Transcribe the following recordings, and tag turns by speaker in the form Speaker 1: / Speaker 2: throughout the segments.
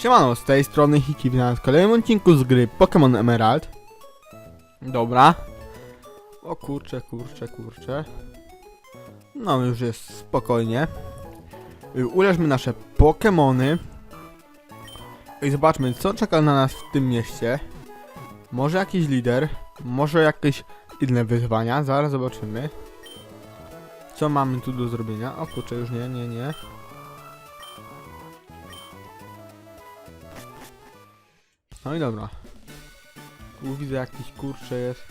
Speaker 1: Siemano, z tej strony Hiki, w kolejnym odcinku z gry Pokémon Emerald. Dobra. O kurczę, kurczę, kurczę. No, już jest spokojnie. Y, Uleżmy nasze Pokémony. I zobaczmy, co czeka na nas w tym mieście. Może jakiś lider, może jakieś inne wyzwania, zaraz zobaczymy. Co mamy tu do zrobienia? O kurczę, już nie, nie, nie. No i dobra. Tu widzę jakiś kurcze jest.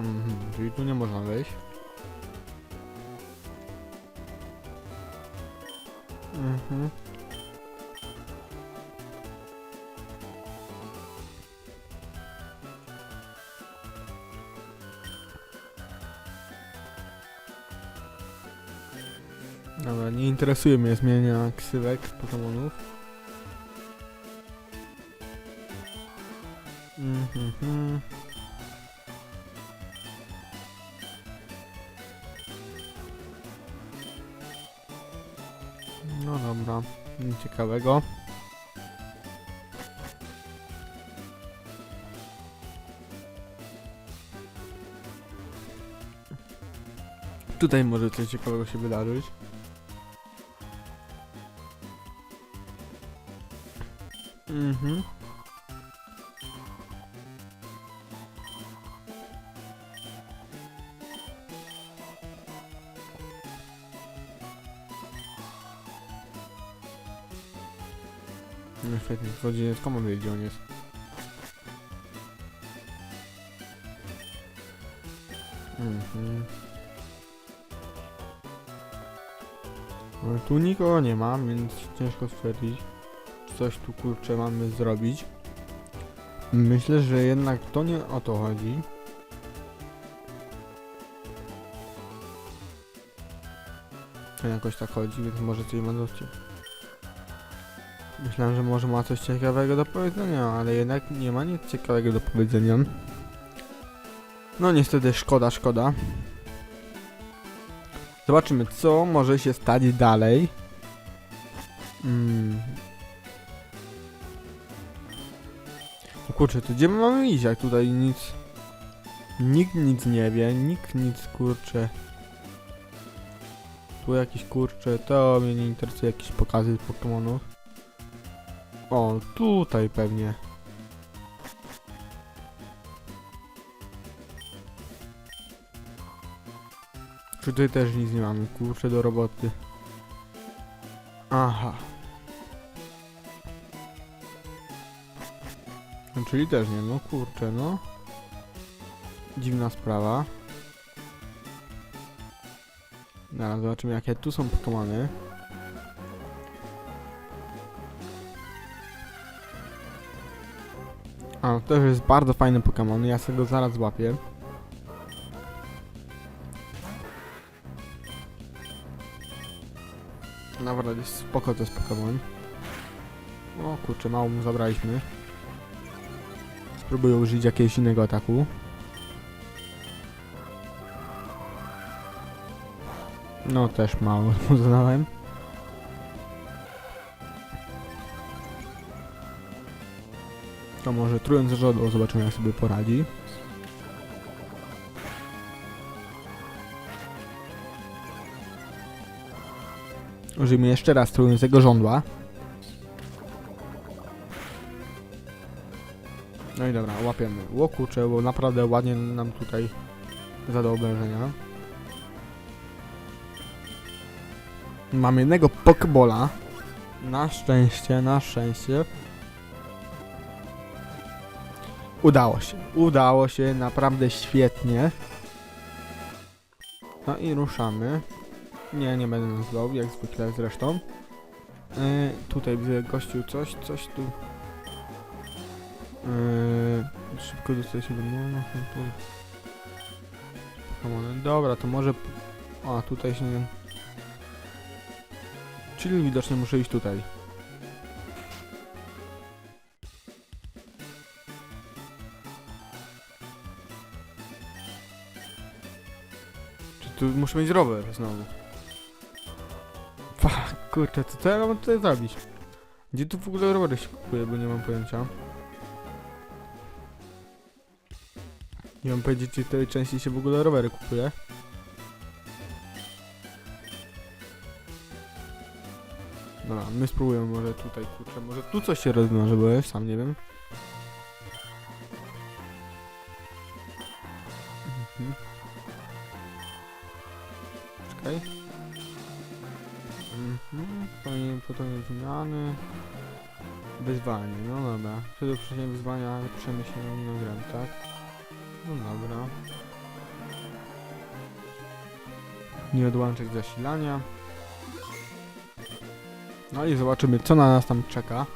Speaker 1: Mhm, czyli tu nie można wejść. Mhm. Interesuje mnie zmienia ksywek Pokemonów. Mhm. No dobra, nic ciekawego. Tutaj może coś ciekawego się wydarzyć. Mhm. No świetnie, wchodzi, skąd on wie, gdzie on jest? Mhm. No, tu nikogo nie ma, więc ciężko stwierdzić, coś tu kurczę mamy zrobić. Myślę, że jednak to nie o to chodzi. To jakoś tak chodzi, więc może coś ma dość. Myślałem, że może ma coś ciekawego do powiedzenia, ale jednak nie ma nic ciekawego do powiedzenia. No niestety szkoda, szkoda. Zobaczymy, co może się stać dalej. Mm. Kurczę, to gdzie my mamy iść, jak tutaj nic... Nikt nic nie wie, nikt nic, kurczę... Tu jakiś, kurczę, to mnie nie interesuje, jakieś pokazy Pokemonów. O, tutaj pewnie. Czy tutaj też nic nie mamy? Kurczę do roboty. Aha. No, czyli też nie, no kurczę, no. Dziwna sprawa. Zaraz zobaczymy jakie tu są Pokemony. A, to też jest bardzo fajny Pokémon, ja sobie go zaraz złapię. Naprawdę jest spoko to jest Pokémon. O kurczę, mało mu zabraliśmy. Spróbuję użyć jakiegoś innego ataku. No też mało mu zadałem. To może trując żodło, zobaczymy jak sobie poradzi. Użyjmy jeszcze raz trującego żądła. I dobra, łapiemy. Łokucze, bo naprawdę ładnie nam tutaj zadał obrażenia. Mam jednego pokebola. Na szczęście, na szczęście. Udało się. Udało się, naprawdę świetnie. No i ruszamy. Nie, nie będę nazwał, jak zwykle zresztą. Yy, tutaj widzę gościu coś, coś tu. Yy, szybko dostaję się do no, tu. Pokémony. Dobra, to może... A, tutaj się nie... Czyli widocznie muszę iść tutaj. tu muszę mieć rower znowu. Fuck, kurczę, co, co ja mam tutaj zrobić? Gdzie tu w ogóle rowery się kupuje, bo nie mam pojęcia. Nie mam powiedzieć, gdzie tutaj częściej się w ogóle rowery kupuje. Dobra, my spróbujemy może tutaj, kurczę, może tu coś się rozwiąże, bo ja sam nie wiem. Mhm. Czekaj. Mhm, potem zmiany. Wyzwanie, no dobra. Przed uprzedzeniem wyzwania na grę, tak? No dobra. Nie odłączyć zasilania. No i zobaczymy co na nas tam czeka.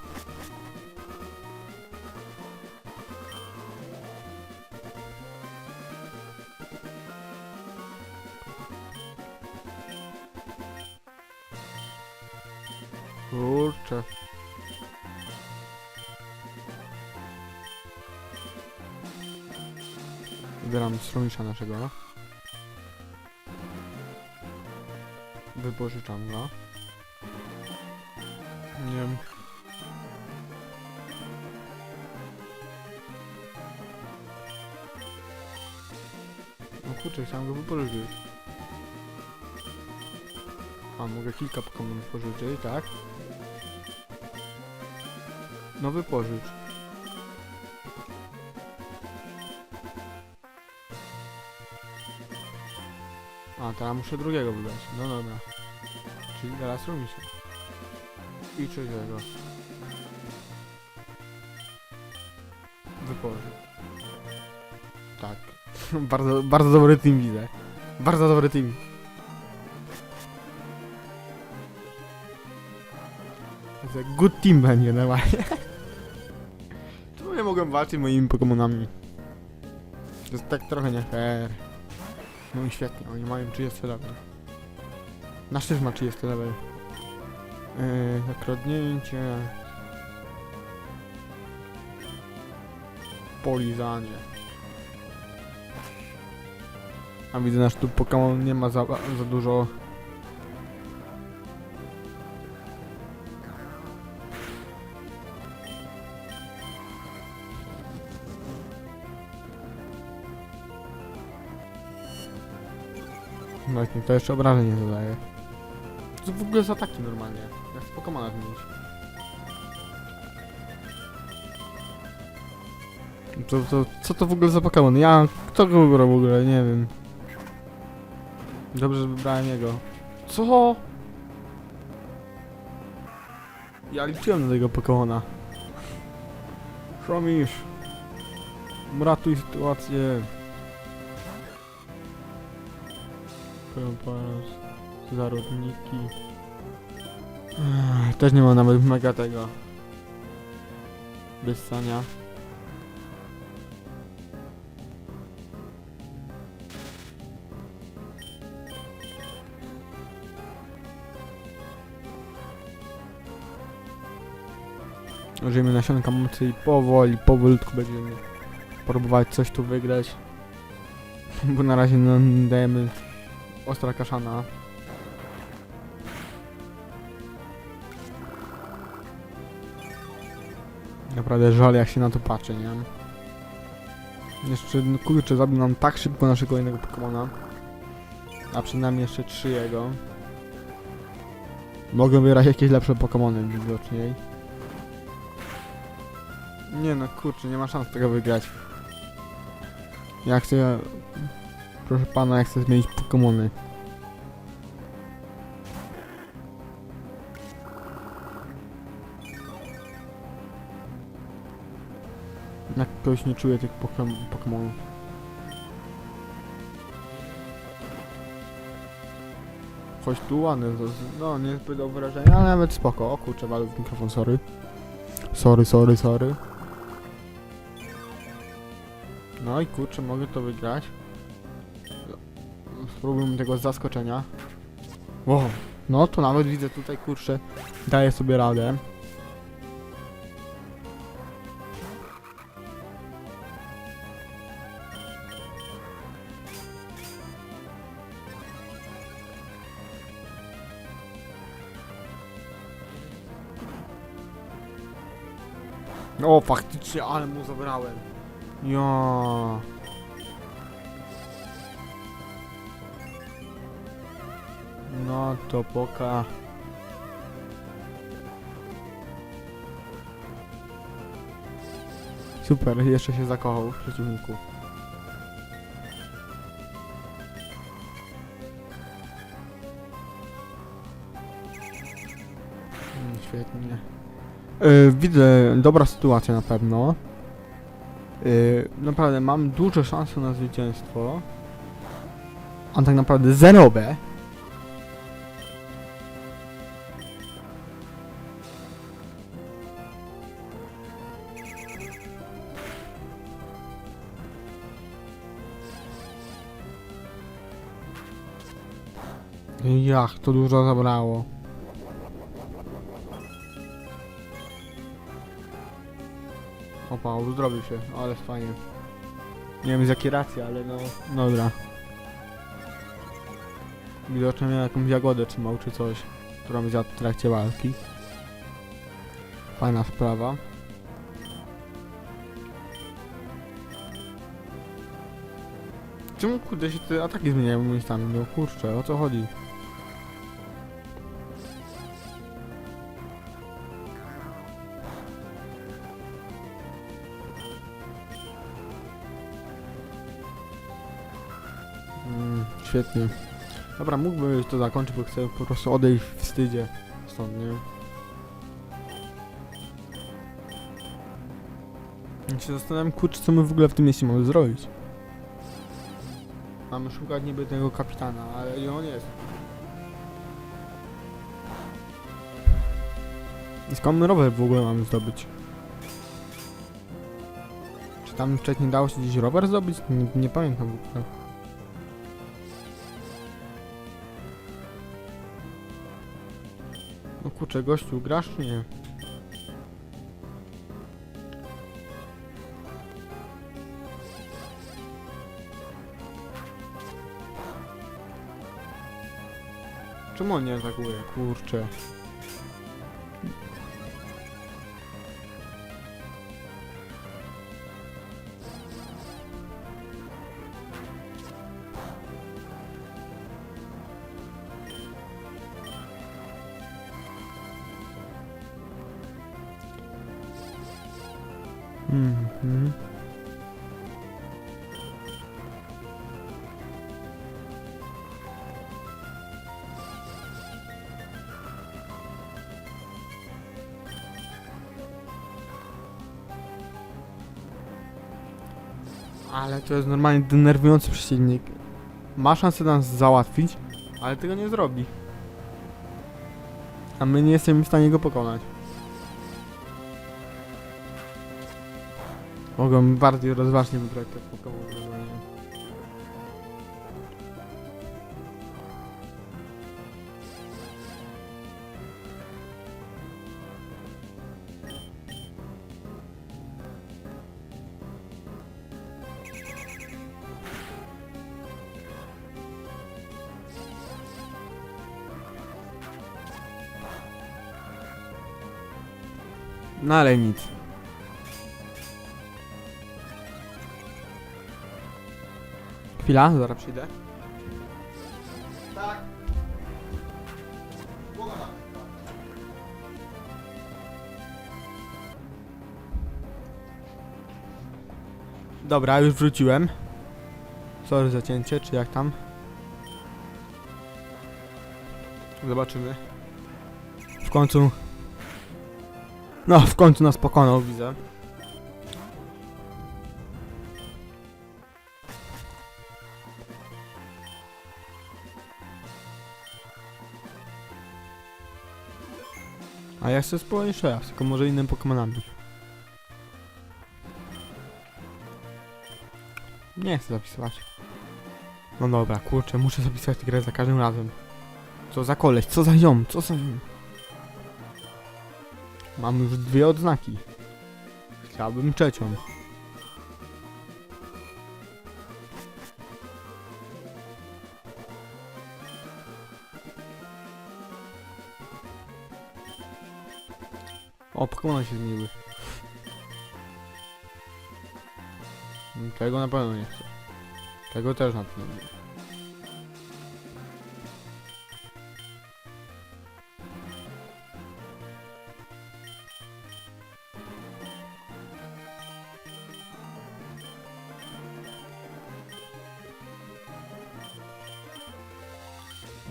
Speaker 1: Naszego. Wypożyczam go. Nie wiem. No kurczę, chciałem go wypożyczyć. A, mogę kilka Pokémon wypożyczyć, tak? No wypożycz. A, teraz muszę drugiego wybrać. No dobra. Czyli teraz Rumisa. I trzeciego. Wypożycz. Tak. bardzo, bardzo dobry team widzę. Bardzo dobry team. Good team będzie normalnie. Czemu nie mogłem walczyć moimi Pokemonami? To jest tak trochę nie fair. No i świetnie, oni mają 30 level. Nasz też ma 30 level. Yy, zakradnięcie. Polizanie. A widzę, nasz tu Pokémon nie ma za, za dużo Właśnie, to jeszcze obrażenie zadaje. Co w ogóle za ataki normalnie? Jak z Pokemona zmienić? To, to, co to w ogóle za Pokemon? Ja, kto go wybrał w ogóle? Nie wiem. Dobrze, że wybrałem jego. Co? Ja liczyłem na tego Pokemona. Szromisz. Ratuj sytuację. Kompas, zarodniki. Ech, Też nie ma nawet mega tego. Wyssania. Użyjemy nasionka mocy i powoli, powolutku będziemy próbować coś tu wygrać. Bo na razie no, dajemy ostra kaszana. Naprawdę żal jak się na to patrzy, nie? Jeszcze, kurczę, zabił nam tak szybko naszego kolejnego Pokemona. A przynajmniej jeszcze trzy jego. Mogę wybierać jakieś lepsze Pokemony widoczniej. Nie no, kurczę, nie ma szans tego wygrać. Ja chcę... Proszę pana, ja chcę zmienić Pokemony. Jakoś nie czuję tych pokem Pokemonów. Choć tu ładny, no niezbyt do wrażenia, ale nawet spoko. O kurczę, walę w mikrofon, sorry. Sorry, sorry, sorry. No i kurczę, mogę to wygrać. Spróbujmy tego z zaskoczenia. Wow, no to nawet widzę tutaj, kurczę, daje sobie radę. O, faktycznie, ale mu zabrałem. Ja. No to poka. Super, jeszcze się zakochał w przeciwniku. Mm, Świetnie. Yy, widzę, dobra sytuacja na pewno. Yy, naprawdę mam duże szanse na zwycięstwo. A tak naprawdę zerowe. Jach, to dużo zabrało. Opa, uzdrowił się, ale fajnie. Nie wiem z jakiej racji, ale no, no dobra. Widocznie miał jakąś jagodę trzymał czy coś, którą zjadł w trakcie walki. Fajna sprawa. Czemu kurde się te ataki zmieniają miejscami? No kurczę, o co chodzi? Świetnie. Dobra, mógłbym już to zakończyć, bo chcę po prostu odejść w wstydzie stąd, nie? Ja się zastanawiam, kurczę, co my w ogóle w tym mieście mamy zrobić. Mamy szukać niby tego kapitana, ale i on jest. I skąd my rower w ogóle mamy zdobyć? Czy tam wcześniej dało się gdzieś rower zdobyć? Nie, nie pamiętam w ogóle. Kurczę, gościu, grasz czy nie? Czemu on nie atakuje? Kurczę. Mhm. Ale to jest normalnie denerwujący przeciwnik. Ma szansę nas załatwić, ale tego nie zrobi. A my nie jesteśmy w stanie go pokonać. Mogą bardziej rozważnie wybrać te normalnie. No ale nic. Chwila, zaraz przyjdę. Tak. Dobra, już wróciłem. Sorry za cięcie, czy jak tam? Zobaczymy. W końcu... No, w końcu nas pokonał, widzę. Ja chcę spróbować jeszcze raz, tylko może innym Pokemonami. Nie chcę zapisywać. No dobra, kurczę, muszę zapisać tę grę za każdym razem. Co za koleś, co za ziom, co za ziom. Mam już dwie odznaki. Chciałbym trzecią. O, Pokemony się zmieniły. Tego na pewno nie chcę. Tego też na pewno nie.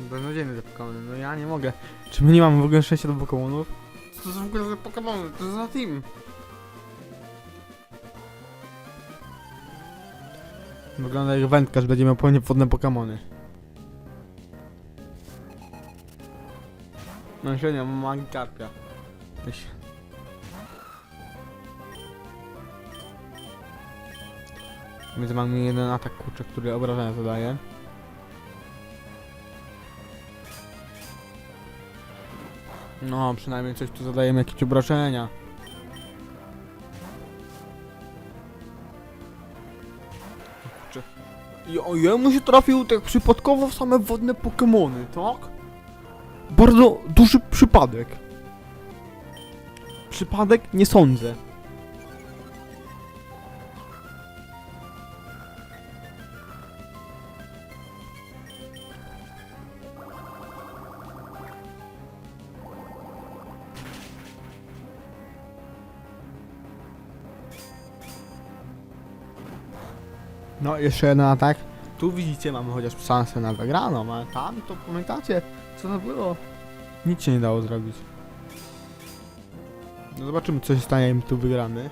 Speaker 1: Beznadziejny te Pokemony, no ja nie mogę. Czy my nie mamy w ogóle szczęścia do Pokemonów? Co to są w ogóle za Pokemony? To za team. Wygląda jak wędkarz, będzie miał pełnie wodne Pokemony. No średnio, mam Magikarpia. Weź. Więc mamy jeden atak kurczę, który obrażenia zadaje. No, przynajmniej coś tu zadajemy jakieś obrażenia. I o jemu się trafił tak przypadkowo w same wodne Pokemony, tak? Bardzo duży przypadek. Przypadek? Nie sądzę. No, jeszcze jeden atak. Tu widzicie, mamy chociaż szansę na wygraną, ale tam to pamiętacie, co to było? Nic się nie dało zrobić. No zobaczymy, co się stanie, jak my tu wygramy.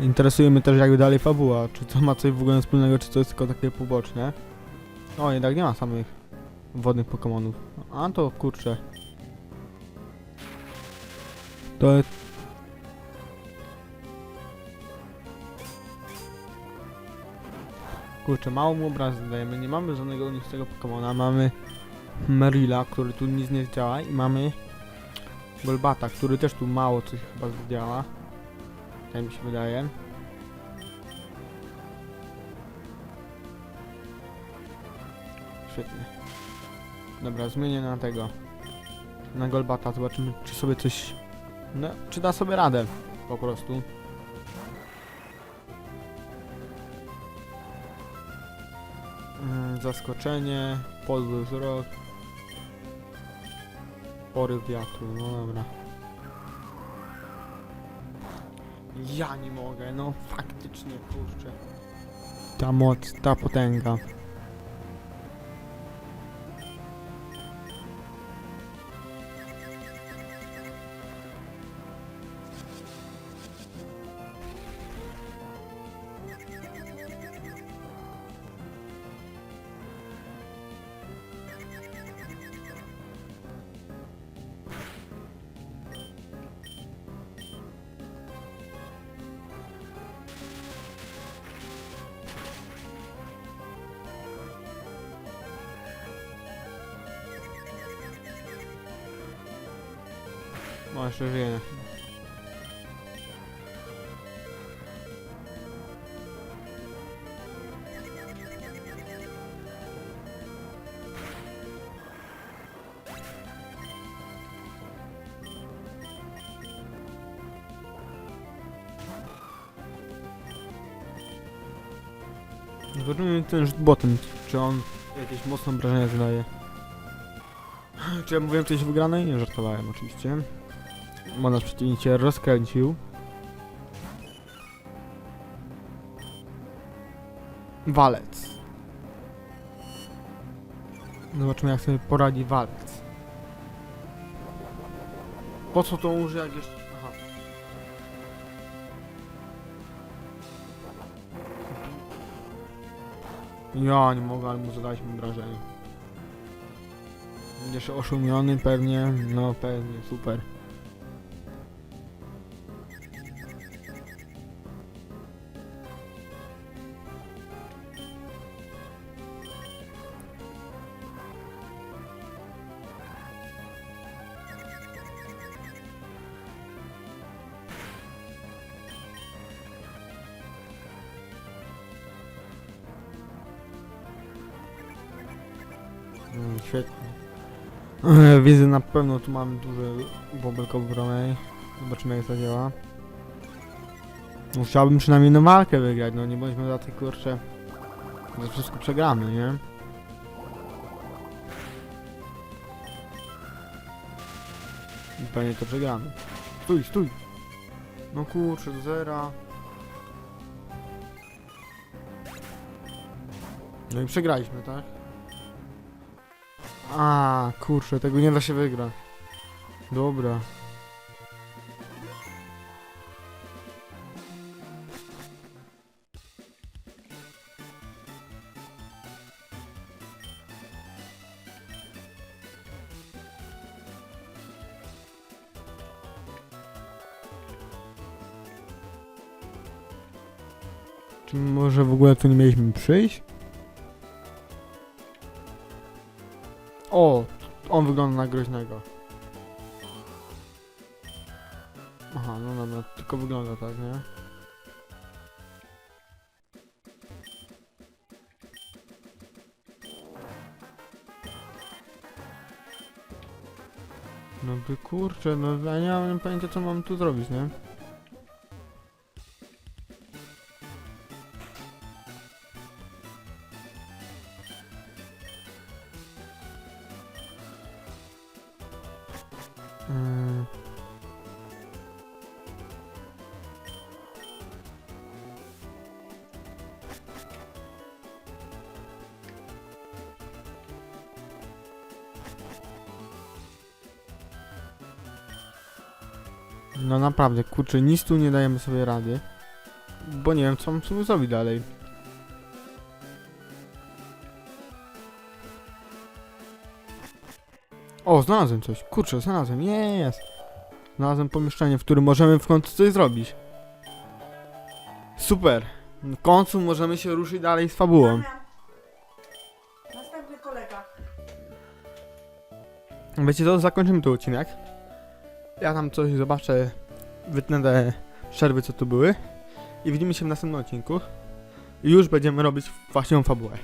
Speaker 1: Interesuje mnie też jakby dalej fabuła, czy to ma coś w ogóle wspólnego, czy to jest tylko takie poboczne. O, jednak nie ma samych wodnych Pokemonów. A to kurczę. To jest Kurczę, mało mu obrazy dajemy. Nie mamy żadnego unicestego Pokemona. Mamy Merila, który tu nic nie działa i mamy Golbata, który też tu mało coś chyba działa. Tak mi się wydaje. Świetnie. Dobra, zmienię na tego. Na Golbata, zobaczymy czy sobie coś... No, czy da sobie radę. Po prostu. Zaskoczenie, podły wzrok, poryw wiatru, no dobra. Ja nie mogę, no faktycznie, kurczę. Ta moc, ta potęga. No jeszcze żyje. Zobaczymy ten rzut botem, czy on jakieś mocne obrażenia zadaje. Czy ja mówiłem coś wygranej? Nie żartowałem oczywiście. Bo nasz przeciwnik się rozkręcił. Walec. Zobaczymy jak sobie poradzi walec. Po co to użyję jak jeszcze... Aha. Ja nie mogę, ale mu zadaliśmy wrażenie. Będziesz oszumiony pewnie, no pewnie, super. Mm, świetnie. Widzę na pewno tu mamy duży bąbelkowy bronej. Zobaczymy jak to działa. No, chciałbym przynajmniej na walkę wygrać, no nie bądźmy za tych kurczę. Że wszystko przegramy, nie? I pewnie to przegramy. Stój, stój! No kurczę, do zera. No i przegraliśmy, tak? A, kurczę, tego nie da się wygrać. Dobra. Czy może w ogóle tu nie mieliśmy przyjść? O, on wygląda na groźnego. Aha, no dobra, tylko wygląda tak, nie? No by kurczę, no ja nie mam pojęcia co mam tu zrobić, nie? No naprawdę, kurczę, nic tu nie dajemy sobie rady. Bo nie wiem, co mam sobie zrobić dalej. O, znalazłem coś. Kurczę, znalazłem. Jest. Znalazłem pomieszczenie, w którym możemy w końcu coś zrobić. Super. W końcu możemy się ruszyć dalej z fabułą.
Speaker 2: Następny kolega.
Speaker 1: Wiecie co, zakończymy ten odcinek. Ja tam coś zobaczę, wytnę te przerwy, co tu były. I widzimy się w następnym odcinku. I już będziemy robić właśnie fabułę.